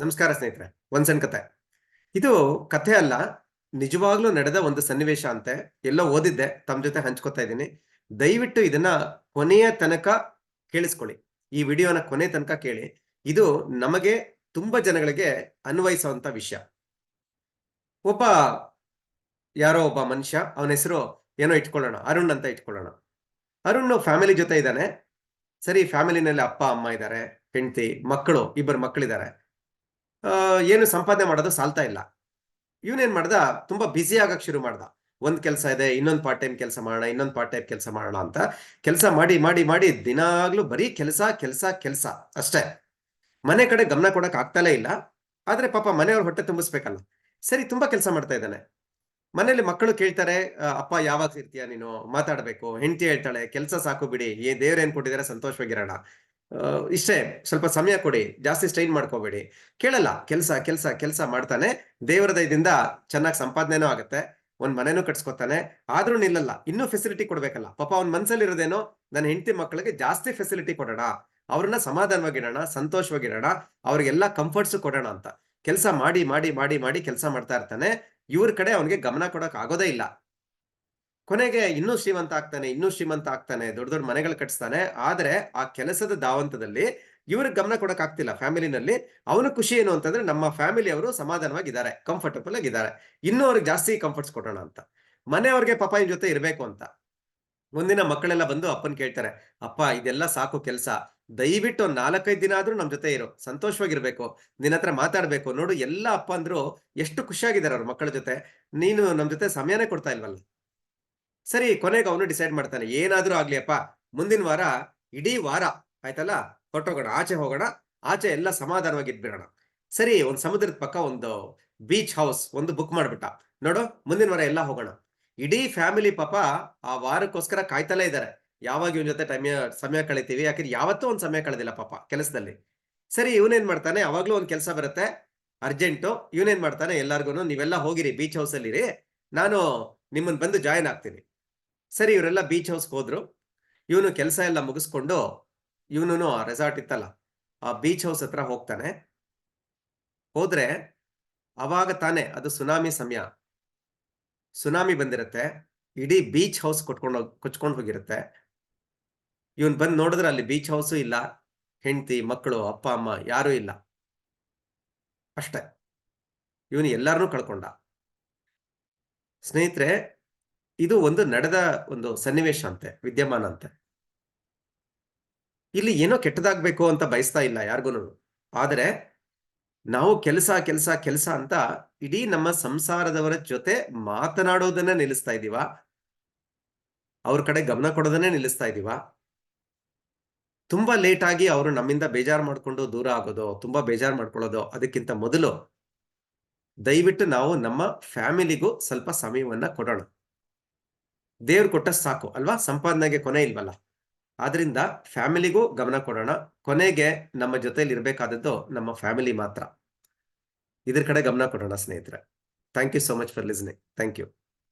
ನಮಸ್ಕಾರ ಸ್ನೇಹಿತರೆ ಒಂದ್ ಸಣ್ಣ ಕತೆ. ಇದು ಕಥೆ ಅಲ್ಲ, ನಿಜವಾಗ್ಲೂ ನಡೆದ ಒಂದು ಸನ್ನಿವೇಶ ಅಂತೆ. ಎಲ್ಲೋ ಓದಿದ್ದೆ, ತಮ್ಮ ಜೊತೆ ಹಂಚ್ಕೊತಾ ಇದ್ದೀನಿ. ದಯವಿಟ್ಟು ಇದನ್ನ ಕೊನೆಯ ತನಕ ಕೇಳಿಸ್ಕೊಳ್ಳಿ. ಈ ವಿಡಿಯೋನ ಕೊನೆ ತನಕ ಕೇಳಿ. ಇದು ನಮಗೆ ತುಂಬಾ ಜನಗಳಿಗೆ ಅನ್ವಯಿಸುವಂತ ವಿಷಯ. ಒಬ್ಬ, ಯಾರೋ ಒಬ್ಬ ಮನುಷ್ಯ, ಅವನ ಹೆಸರು ಏನೋ ಇಟ್ಕೊಳ್ಳೋಣ, ಅರುಣ್ ಅಂತ ಇಟ್ಕೊಳ್ಳೋಣ. ಅರುಣ್ ಫ್ಯಾಮಿಲಿ ಜೊತೆ ಇದ್ದಾನೆ. ಸರಿ, ಫ್ಯಾಮಿಲಿನಲ್ಲಿ ಅಪ್ಪ, ಅಮ್ಮ ಇದ್ದಾರೆ, ಹೆಂಡತಿ, ಮಕ್ಕಳು, ಇಬ್ಬರು ಮಕ್ಕಳಿದ್ದಾರೆ. ಏನು ಸಂಪಾದನೆ ಮಾಡೋದು ಸಾಲ್ತಾ ಇಲ್ಲ. ಇವನೇನ್ ಮಾಡ್ದ, ತುಂಬಾ ಬ್ಯುಸಿ ಆಗಕ್ ಶುರು ಮಾಡ್ದ. ಒಂದ್ ಕೆಲಸ ಇದೆ, ಇನ್ನೊಂದ್ ಪಾರ್ಟ್ ಟೈಮ್ ಕೆಲಸ ಮಾಡೋಣ, ಇನ್ನೊಂದ್ ಪಾರ್ಟ್ ಟೈಮ್ ಕೆಲಸ ಮಾಡೋಣ ಅಂತ ಕೆಲಸ ಮಾಡಿ ಮಾಡಿ ಮಾಡಿ ದಿನಾಗ್ಲೂ ಬರೀ ಕೆಲಸ ಕೆಲಸ ಕೆಲಸ ಅಷ್ಟೇ. ಮನೆ ಕಡೆ ಗಮನ ಕೊಡಕ್ ಆಗ್ತಾಲೇ ಇಲ್ಲ. ಆದ್ರೆ ಪಾಪ ಮನೆಯವ್ರ ಹೊಟ್ಟೆ ತುಂಬಿಸ್ಬೇಕಲ್ಲ. ಸರಿ, ತುಂಬಾ ಕೆಲಸ ಮಾಡ್ತಾ ಇದ್ದಾನೆ. ಮನೇಲಿ ಮಕ್ಕಳು ಕೇಳ್ತಾರೆ ಅಪ್ಪ ಯಾವಾಗ ಇರ್ತೀಯ ನೀನು? ಮಾತಾಡ್ಬೇಕು. ಹೆಂಡತಿ ಹೇಳ್ತಾಳೆ, ಕೆಲಸ ಸಾಕು ಬಿಡಿ. ಏ, ದೇವ್ರ ಏನ್ ಕೊಟ್ಟಿದಾರೆ, ಸಂತೋಷವಾಗಿರೋಣ. ಇಷ್ಟೇ, ಸ್ವಲ್ಪ ಸಮಯ ಕೊಡಿ, ಜಾಸ್ತಿ ಸ್ಟ್ರೈನ್ ಮಾಡ್ಕೋಬೇಡಿ. ಕೇಳಲ್ಲ, ಕೆಲಸ ಕೆಲಸ ಕೆಲಸ ಮಾಡ್ತಾನೆ, ದೇವರ ದಯದಿಂದ ಚೆನ್ನಾಗಿ ಸಂಪಾದನೆನೂ ಆಗುತ್ತೆ, ಒಂದ್ ಮನೆನೂ ಕಟ್ಸ್ಕೊತಾನೆ, ಆದ್ರೂ ನಿಲ್ಲಲ್ಲ, ಇನ್ನೂ ಫೆಸಿಲಿಟಿ ಕೊಡ್ಬೇಕಲ್ಲ. ಪಾಪ ಅವ್ನ ಮನ್ಸಲ್ಲಿ ಇರೋದೇನೋ ನನ್ನ ಹೆಂಡತಿ ಮಕ್ಕಳಿಗೆ ಜಾಸ್ತಿ ಫೆಸಿಲಿಟಿ ಕೊಡೋಣ, ಅವ್ರನ್ನ ಸಮಾಧಾನವಾಗಿಡೋಣ ಸಂತೋಷವಾಗಿಡೋಣ ಅವ್ರಿಗೆಲ್ಲ ಕಂಫರ್ಟ್ಸ್ ಕೊಡೋಣ ಅಂತ. ಕೆಲಸ ಮಾಡಿ ಮಾಡಿ ಮಾಡಿ ಮಾಡಿ ಕೆಲಸ ಮಾಡ್ತಾ ಇರ್ತಾನೆ, ಇವ್ರ ಕಡೆ ಅವನಿಗೆ ಗಮನ ಕೊಡಕ್ ಆಗೋದೇ ಇಲ್ಲ. ಕೊನೆಗೆ ಇನ್ನೂ ಶ್ರೀಮಂತ ಆಗ್ತಾನೆ, ಇನ್ನೂ ಶ್ರೀಮಂತ ಆಗ್ತಾನೆ, ದೊಡ್ಡ ದೊಡ್ಡ ಮನೆಗಳು ಕಟ್ಸ್ತಾನೆ. ಆದ್ರೆ ಆ ಕೆಲಸದ ದಾವಂತದಲ್ಲಿ ಇವ್ರಿಗೆ ಗಮನ ಕೊಡಕ್ ಆಗ್ತಿಲ್ಲ ಫ್ಯಾಮಿಲಿನಲ್ಲಿ. ಅವನ ಖುಷಿ ಏನು ಅಂತಂದ್ರೆ ನಮ್ಮ ಫ್ಯಾಮಿಲಿ ಅವರು ಸಮಾಧಾನವಾಗಿದ್ದಾರೆ ಕಂಫರ್ಟಬಲ್ ಆಗಿದ್ದಾರೆ. ಇನ್ನೂ ಅವ್ರಿಗೆ ಜಾಸ್ತಿ ಕಂಫರ್ಟ್ಸ್ ಕೊಡೋಣ ಅಂತ. ಮನೆಯವ್ರಿಗೆ ಪಾಪ ಇನ್ ಜೊತೆ ಇರಬೇಕು ಅಂತ. ಮುಂದಿನ ಮಕ್ಕಳೆಲ್ಲ ಬಂದು ಅಪ್ಪನ್ ಕೇಳ್ತಾರೆ, ಅಪ್ಪ, ಇದೆಲ್ಲ ಸಾಕು ಕೆಲಸ. ದಯವಿಟ್ಟು ಒಂದ್ ನಾಲ್ಕೈದು ದಿನ ಆದ್ರೂ ನಮ್ ಜೊತೆ ಇರು. ಸಂತೋಷವಾಗಿರ್ಬೇಕು. ನಿನ್ನ ಹತ್ರ ಮಾತಾಡ್ಬೇಕು. ನೋಡು, ಎಲ್ಲ ಅಪ್ಪ ಅಂದ್ರು ಎಷ್ಟು ಖುಷಿಯಾಗಿದ್ದಾರೆ ಅವ್ರ ಮಕ್ಕಳ ಜೊತೆ. ನೀನು ನಮ್ ಜೊತೆ ಸಮಯನೇ ಕೊಡ್ತಾ ಇಲ್ವಲ್ಲ? ಸರಿ, ಕೊನೆಗೆ ಅವನು ಡಿಸೈಡ್ ಮಾಡ್ತಾನೆ, ಏನಾದ್ರೂ ಆಗ್ಲಿಯಪ್ಪ, ಮುಂದಿನ ವಾರ, ಇಡೀ ವಾರ, ಆಯ್ತಲ್ಲ? ಹೊರಟೋಗೋಣ, ಆಚೆ ಹೋಗೋಣ, ಆಚೆ ಎಲ್ಲ ಸಮಾಧಾನವಾಗಿ ಇದ್ಬಿಡೋಣ. ಸರಿ, ಒಂದು ಸಮುದ್ರದ ಪಕ್ಕ ಒಂದು ಬೀಚ್ ಹೌಸ್ ಒಂದು ಬುಕ್ ಮಾಡ್ಬಿಟ್ಟ. ನೋಡು, ಮುಂದಿನ ವಾರ ಎಲ್ಲ ಹೋಗೋಣ. ಇಡೀ ಫ್ಯಾಮಿಲಿ ಪಾಪ ಆ ವಾರಕ್ಕೋಸ್ಕರ ಕಾಯ್ತಲೇ ಇದ್ದಾರೆ. ಯಾವಾಗ ಇವನ್ ಜೊತೆ ಟೈಮ್ ಸಮಯ ಕಳಿತೀವಿ ಯಾಕಂದ್ರೆ ಯಾವತ್ತೂ ಒಂದು ಸಮಯ ಕಳೆದಿಲ್ಲ ಪಾಪ ಕೆಲಸದಲ್ಲಿ. ಸರಿ, ಇವನೇನ್ ಮಾಡ್ತಾನೆ? ಅವಾಗ್ಲೂ ಒಂದು ಕೆಲಸ ಬರುತ್ತೆ, ಅರ್ಜೆಂಟು, ಇವನೇನ್ ಮಾಡ್ತಾನೆ? ಎಲ್ಲಾರ್ಗು ನೀವೆಲ್ಲ ಹೋಗಿರಿ ಬೀಚ್ ಹೌಸಲ್ಲಿರಿ ನಾನು ನಿಮ್ಮನ್ನು ಬಂದು ಜಾಯಿನ್ ಆಗ್ತೀನಿ. ಸರಿ, ಇವರೆಲ್ಲ ಬೀಚ್ ಹೌಸ್ಗೆ ಹೋದ್ರು. ಇವನು ಕೆಲಸ ಎಲ್ಲ ಮುಗಿಸ್ಕೊಂಡು ಇವನು ರೆಸಾರ್ಟ್ ಇತ್ತಲ್ಲ, ಆ ಬೀಚ್ ಹೌಸ್ ಹತ್ರ ಹೋಗ್ತಾನೆ. ಹೋದ್ರೆ ಅವಾಗ ತಾನೇ ಅದು ಸುನಾಮಿ ಸಮಯ. ಸುನಾಮಿ ಬಂದಿರತ್ತೆ, ಇಡೀ ಬೀಚ್ ಹೌಸ್ ಕೊಟ್ಕೊಂಡು ಕೊಚ್ಕೊಂಡು ಹೋಗಿರುತ್ತೆ. ಇವನ್ ಬಂದ್ ನೋಡಿದ್ರೆ ಅಲ್ಲಿ ಬೀಚ್ ಹೌಸು ಇಲ್ಲ, ಹೆಂಡತಿ ಮಕ್ಕಳು ಅಪ್ಪ, ಅಮ್ಮ ಯಾರೂ ಇಲ್ಲ. ಅಷ್ಟೇ. ಇವನು ಎಲ್ಲರನ್ನೂ ಕಳ್ಕೊಂಡ. ಸ್ನೇಹಿತರೆ ಇದು ಒಂದು ನಡೆದ ಒಂದು ಸನ್ನಿವೇಶ ಅಂತೆ, ವಿದ್ಯಮಾನ ಅಂತೆ. ಇಲ್ಲಿ ಏನೋ ಕೆಟ್ಟದಾಗ್ಬೇಕು ಅಂತ ಬಯಸ್ತಾ ಇಲ್ಲ ಯಾರಿಗೂ ಆದರೆ ನಾವು ಕೆಲಸ ಕೆಲಸ ಕೆಲಸ ಅಂತ ಇಡೀ ನಮ್ಮ ಸಂಸಾರದವರ ಜೊತೆ ಮಾತನಾಡೋದನ್ನ ನಿಲ್ಲಿಸ್ತಾ ಇದೀವ? ಅವ್ರ ಕಡೆ ಗಮನ ಕೊಡೋದನ್ನೇ ನಿಲ್ಲಿಸ್ತಾ ಇದೀವ? ತುಂಬಾ ಲೇಟ್ ಆಗಿ ಅವರು ನಮ್ಮಿಂದ ಬೇಜಾರು ಮಾಡ್ಕೊಂಡು ದೂರ ಆಗೋದು, ತುಂಬಾ ಬೇಜಾರು ಮಾಡ್ಕೊಳ್ಳೋದು, ಅದಕ್ಕಿಂತ ಮೊದಲು ದಯವಿಟ್ಟು ನಾವು ನಮ್ಮ ಫ್ಯಾಮಿಲಿಗೂ ಸ್ವಲ್ಪ ಸಮಯವನ್ನ ಕೊಡೋಣ. ದೇವ್ರು ಕೊಟ್ಟ ಸಾಕು, ಅಲ್ವಾ? ಸಂಪಾದನೆಗೆ ಕೊನೆ ಇಲ್ವಲ್ಲ. ಆದ್ರಿಂದ ಫ್ಯಾಮಿಲಿಗೂ ಗಮನ ಕೊಡೋಣ. ಕೊನೆಗೆ ನಮ್ಮ ಜೊತೆಯಲ್ಲಿ ಇರಬೇಕಾದದ್ದು ನಮ್ಮ ಫ್ಯಾಮಿಲಿ ಮಾತ್ರ. ಇದ್ರ ಕಡೆ ಗಮನ ಕೊಡೋಣ ಸ್ನೇಹಿತರೆ. Thank you so much for listening thank you